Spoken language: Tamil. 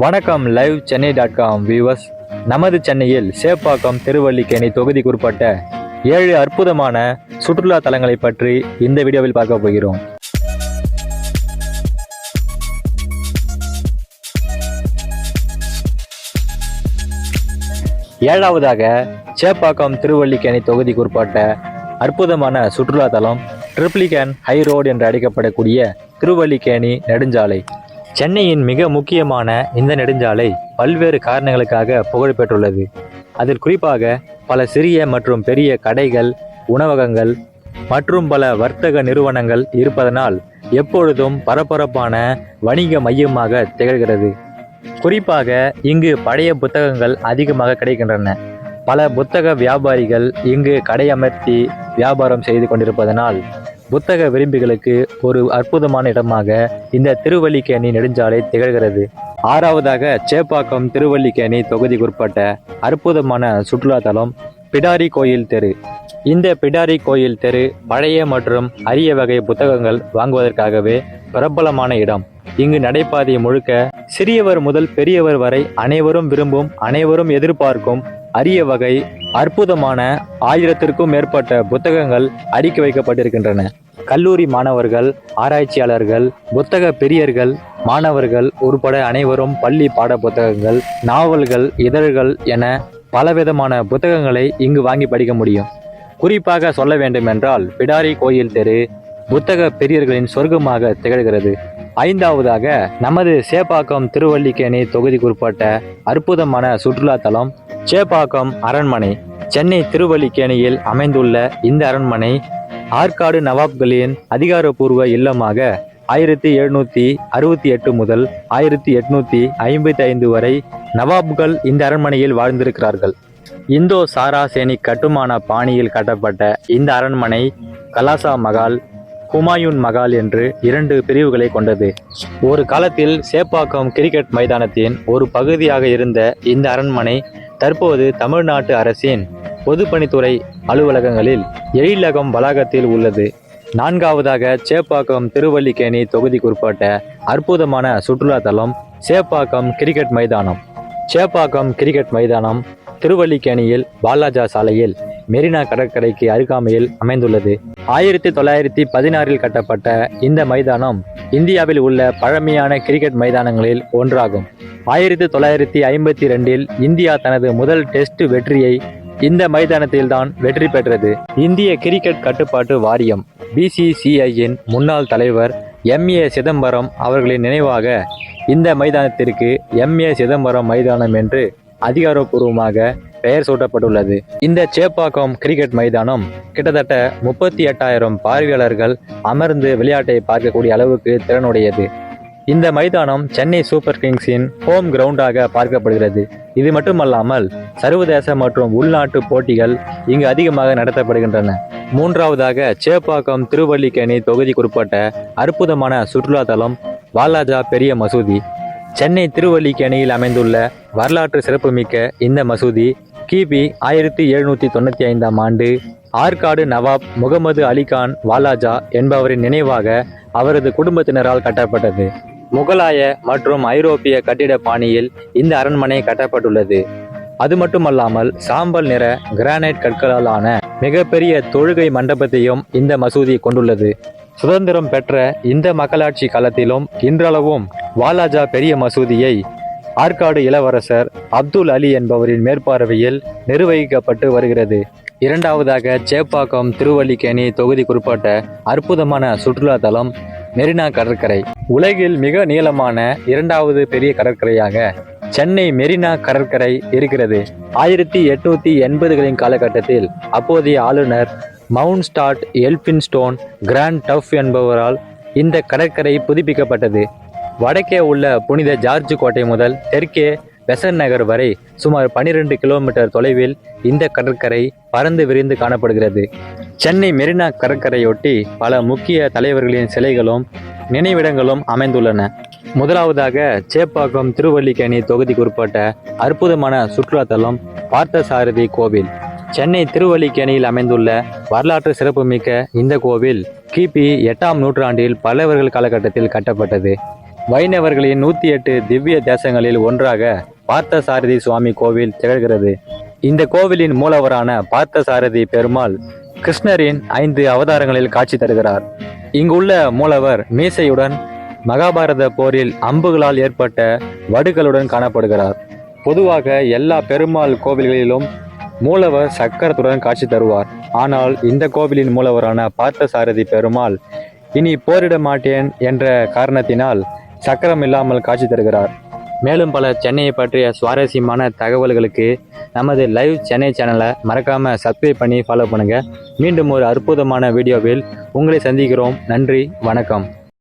வணக்கம் live Chennai dot com viewers நமது சென்னையில் சேப்பாக்கம் திருவல்லிக்கேணி தொகுதிக்குட்பட்ட ஏழு அற்புதமான சுற்றுலா தலங்களை பற்றி இந்த வீடியோவில் பார்க்க போகிறோம். ஏழாவதாக சேப்பாக்கம் திருவல்லிக்கேணி தொகுதிக்குட்பட்ட அற்புதமான சுற்றுலா தலம் ட்ரிப்ளிகன் ஹை ரோடு என்று அழைக்கப்படக்கூடிய திருவல்லிக்கேணி நெடுஞ்சாலை. சென்னையின் மிக முக்கியமான இந்த நெடுஞ்சாலை பல்வேறு காரணங்களுக்காக புகழ் பெற்றுள்ளது. அதில் குறிப்பாக பல சிறிய மற்றும் பெரிய கடைகள் உணவகங்கள் மற்றும் பல வர்த்தக நிறுவனங்கள் இருப்பதனால் எப்பொழுதும் பரபரப்பான வணிக மையமாக திகழ்கிறது. குறிப்பாக இங்கு பழைய புத்தகங்கள் அதிகமாக கிடைக்கின்றன. பல புத்தக வியாபாரிகள் இங்கு கடை அமர்த்தி வியாபாரம் செய்து கொண்டிருப்பதனால் புத்தக விரும்பிகளுக்கு ஒரு அற்புதமான இடமாக இந்த திருவல்லிக்கேணி நெடுஞ்சாலை திகழ்கிறது. ஆறாவதாக சேப்பாக்கம் திருவல்லிக்கேணி தொகுதிக்குட்பட்ட அற்புதமான சுற்றுலா தலம் பிடாரி கோயில் தெரு. இந்த பிடாரி கோயில் தெரு பழைய மற்றும் அரிய வகை புத்தகங்கள் வாங்குவதற்காகவே பிரபலமான இடம். இங்கு நடைபாதை முழுக்க சிறியவர் முதல் பெரியவர் வரை அனைவரும் விரும்பும் அனைவரும் எதிர்பார்க்கும் அரிய வகை அற்புதமான ஆயிரத்திற்கும் மேற்பட்ட புத்தகங்கள் அடுக்கி வைக்கப்பட்டிருக்கின்றன. கல்லூரி மாணவர்கள் ஆராய்ச்சியாளர்கள் புத்தக பெரியர்கள் மாணவர்கள் உட்பட அனைவரும் பள்ளி பாட புத்தகங்கள் நாவல்கள் இதழ்கள் என பலவிதமான புத்தகங்களை இங்கு வாங்கி படிக்க முடியும். குறிப்பாக சொல்ல வேண்டுமென்றால் பிடாரி கோயில் தெரு புத்தக பெரியர்களின் சொர்க்கமாக திகழ்கிறது. ஐந்தாவதாக நமது சேப்பாக்கம் திருவல்லிக்கேணி தொகுதிக்குட்பட்ட அற்புதமான சுற்றுலா தலம் சேப்பாக்கம் அரண்மனை சென்னை திருவல்லிக்கேணியில் அமைந்துள்ள இந்த அரண்மனை ஆற்காடு நவாப்களின் அதிகாரப்பூர்வ இல்லமாக ஆயிரத்தி எழுநூத்தி அறுபத்தி எட்டு முதல் ஆயிரத்தி எட்நூத்தி ஐம்பத்தி ஐந்து வரை நவாப்கள் இந்த அரண்மனையில் வாழ்ந்திருக்கிறார்கள். இந்தோ சாராசேனி கட்டுமான பாணியில் கட்டப்பட்ட இந்த அரண்மனை கலாசா மகால் ஹுமாயூன் மகால் என்று இரண்டு பிரிவுகளை கொண்டது. ஒரு காலத்தில் சேப்பாக்கம் கிரிக்கெட் மைதானத்தின் ஒரு பகுதியாக இருந்த இந்த அரண்மனை தற்போது தமிழ்நாட்டு அரசின் பொதுப்பணித்துறை அலுவலகங்களில் எழிலகம் வளாகத்தில் உள்ளது. நான்காவதாக சேப்பாக்கம் திருவல்லிக்கேணி தொகுதிக்குட்பட்ட அற்புதமான சுற்றுலா தலம் சேப்பாக்கம் கிரிக்கெட் மைதானம். சேப்பாக்கம் கிரிக்கெட் மைதானம் திருவல்லிக்கேணியில் பாலாஜா சாலையில் மெரினா கடற்கரைக்கு அருகாமையில் அமைந்துள்ளது. ஆயிரத்தி தொள்ளாயிரத்தி பதினாறில் கட்டப்பட்ட இந்த மைதானம் இந்தியாவில் உள்ள பழமையான கிரிக்கெட் மைதானங்களில் ஒன்றாகும். ஆயிரத்தி தொள்ளாயிரத்தி ஐம்பத்தி ரெண்டில் இந்தியா தனது முதல் டெஸ்ட் வெற்றியை இந்த மைதானத்தில்தான் வெற்றி பெற்றது. இந்திய கிரிக்கெட் கட்டுப்பாட்டு வாரியம் பிசிசிஐயின் முன்னாள் தலைவர் எம். ஏ. சிதம்பரம் அவர்களின் நினைவாக இந்த மைதானத்திற்கு எம். ஏ. சிதம்பரம் மைதானம் என்று அதிகாரப்பூர்வமாக பெயர் சூட்டப்பட்டுள்ளது. இந்த சேப்பாக்கம் கிரிக்கெட் மைதானம் கிட்டத்தட்ட முப்பத்தி எட்டாயிரம் பார்வையாளர்கள் அமர்ந்து விளையாட்டை பார்க்கக்கூடிய அளவுக்கு திறனுடையது. இந்த மைதானம் சென்னை சூப்பர் கிங்ஸின் ஹோம் கிரவுண்டாக பார்க்கப்படுகிறது. இது மட்டுமல்லாமல் சர்வதேச மற்றும் உள்நாட்டு போட்டிகள் இங்கு அதிகமாக நடத்தப்படுகின்றன. மூன்றாவதாக சேப்பாக்கம் திருவல்லிக்கேணி தொகுதிக்குட்பட்ட அற்புதமான சுற்றுலாத்தலம் வாலாஜா பெரிய மசூதி. சென்னை திருவல்லிக்கேணியில் அமைந்துள்ள வரலாற்று சிறப்புமிக்க இந்த மசூதி கிபி ஆயிரத்தி எழுநூற்றி தொண்ணூற்றி ஐந்தாம் ஆண்டு ஆற்காடு நவாப் முகமது அலிகான் வாலாஜா என்பவரின் நினைவாக அவரது குடும்பத்தினரால் கட்டப்பட்டது. முகலாய மற்றும் ஐரோப்பிய கட்டிட பாணியில் இந்த அரண்மனை கட்டப்பட்டுள்ளது. அது மட்டுமல்லாமல் சாம்பல் நிற கிரானைட் கற்களால் ஆன மிகப்பெரிய தொழுகை மண்டபத்தையும் இந்த மசூதி கொண்டுள்ளது. சுதந்திரம் பெற்ற இந்த மக்களாட்சி காலத்திலும் இன்றளவும் வாலாஜா பெரிய மசூதியை ஆற்காடு இளவரசர் அப்துல் அலி என்பவரின் மேற்பார்வையில் நிர்வகிக்கப்பட்டு வருகிறது. இரண்டாவதாக சேப்பாக்கம் திருவல்லிக்கேணி தொகுதிக்குட்பட்ட அற்புதமான சுற்றுலா தலம் மெரினா கடற்கரை. உலகில் மிக நீளமான இரண்டாவது பெரிய கடற்கரையாக சென்னை மெரினா கடற்கரை இருக்கிறது. ஆயிரத்தி எட்நூத்தி எண்பதுகளின் காலகட்டத்தில் அப்போதைய ஆளுநர் Mount Stuart Elphinstone Grant Duff என்பவரால் இந்த கடற்கரை புதுப்பிக்கப்பட்டது. வடக்கே உள்ள புனித ஜார்ஜ் கோட்டை முதல் தெற்கே பெசன் நகர் வரை சுமார் 12 கிலோமீட்டர் தொலைவில் இந்த கடற்கரை பறந்து விரிந்து காணப்படுகிறது. சென்னை மெரினா கடற்கரையொட்டி பல முக்கிய தலைவர்களின் சிலைகளும் நினைவிடங்களும் அமைந்துள்ளன. முதலாவதாக சேப்பாக்கம் திருவல்லிக்கேணி தொகுதிக்குட்பட்ட அற்புதமான சுற்றுலாத்தலம் பார்த்தசாரதி கோவில். சென்னை திருவல்லிக்கேணியில் அமைந்துள்ள வரலாற்று சிறப்புமிக்க இந்த கோவில் கிபி எட்டாம் நூற்றாண்டில் பல்லவர்கள் காலகட்டத்தில் கட்டப்பட்டது. வைணவர்களின் நூற்றி எட்டு திவ்ய தேசங்களில் ஒன்றாக பார்த்தசாரதி சுவாமி கோவில் திகழ்கிறது. இந்த கோவிலின் மூலவரான பார்த்தசாரதி பெருமாள் கிருஷ்ணரின் ஐந்து அவதாரங்களில் காட்சி தருகிறார். இங்குள்ள மூலவர் மீசையுடன் மகாபாரத போரில் அம்புகளால் ஏற்பட்ட வடுகளுடன் காணப்படுகிறார். பொதுவாக எல்லா பெருமாள் கோவில்களிலும் மூலவர் சக்கரத்துடன் காட்சி தருவார். ஆனால் இந்த கோவிலின் மூலவரான பார்த்தசாரதி பெருமாள் இனி போரிட மாட்டேன் என்ற காரணத்தினால் சக்கரம் இல்லாமல் காட்சி தருகிறார். மேலும் பல சென்னையை பற்றிய சுவாரஸ்யமான தகவல்களுக்கு நமது லைவ் சென்னை சேனலை மறக்காம சப்ஸ்கிரைப் பண்ணி ஃபாலோ பண்ணுங்க. மீண்டும் ஒரு அற்புதமான வீடியோவில் உங்களை சந்திக்கிறோம். நன்றி வணக்கம்.